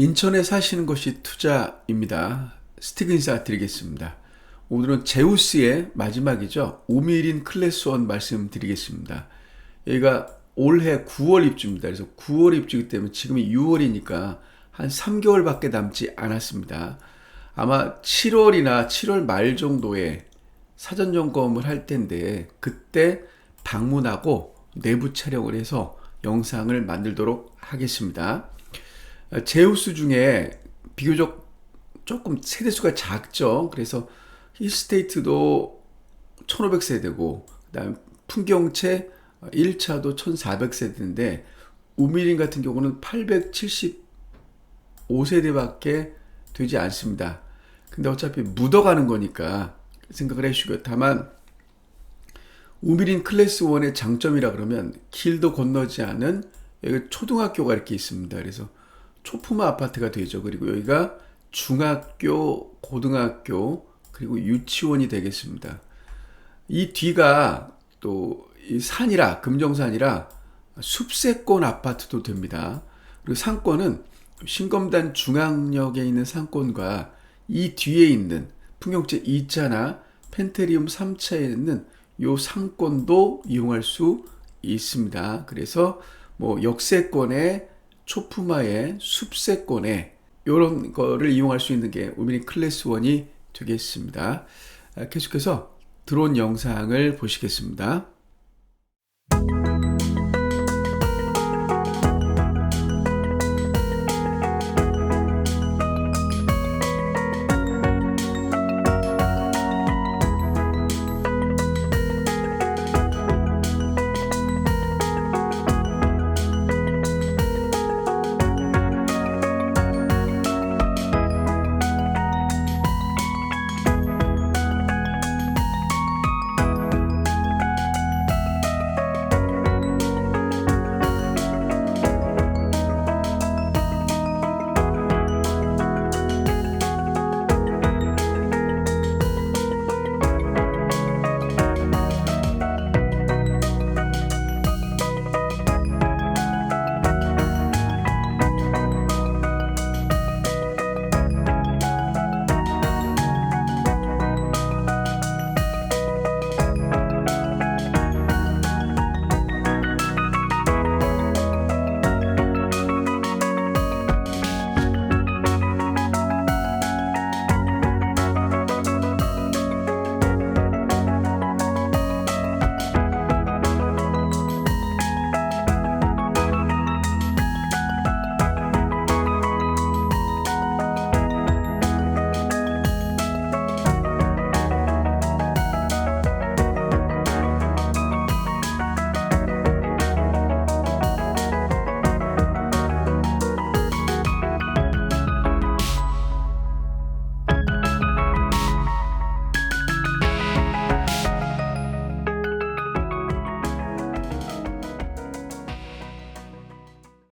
인천에 사시는 것이 투자입니다. 스티븐 인사 드리겠습니다. 오늘은 제우스의 마지막이죠. 오미린 클래스 원 말씀드리겠습니다. 여기가 올해 9월 입주입니다. 그래서 9월 입주이기 때문에 지금이 6월이니까 한 3개월밖에 남지 않았습니다. 아마 7월이나 7월 말 정도에 사전 점검을 할 텐데 그때 방문하고 내부 촬영을 해서 영상을 만들도록 하겠습니다. 어, 제우스 중에 비교적 조금 세대수가 작죠. 그래서 힐스테이트도 1500세대고 그다음 풍경채 1차도 1400세대인데 우미린 같은 경우는 875세대밖에 되지 않습니다. 근데 어차피 묻어가는 거니까 생각을 해주시고요. 다만 우미린 클래스 1의 장점이라 그러면 길도 건너지 않은 초등학교가 이렇게 있습니다. 그래서 초품화 아파트가 되죠. 그리고 여기가 중학교, 고등학교, 그리고 유치원이 되겠습니다. 이 뒤가 또 이 산이라, 금정산이라 숲세권 아파트도 됩니다. 그리고 상권은 신검단 중앙역에 있는 상권과 이 뒤에 있는 풍경채 2차나 펜테리움 3차에 있는 요 상권도 이용할 수 있습니다. 그래서 뭐 역세권에 초품화에 숲세권에 이런 거를 이용할 수 있는 게 우미린 클래스 1이 되겠습니다. 아, 계속해서 드론 영상을 보시겠습니다.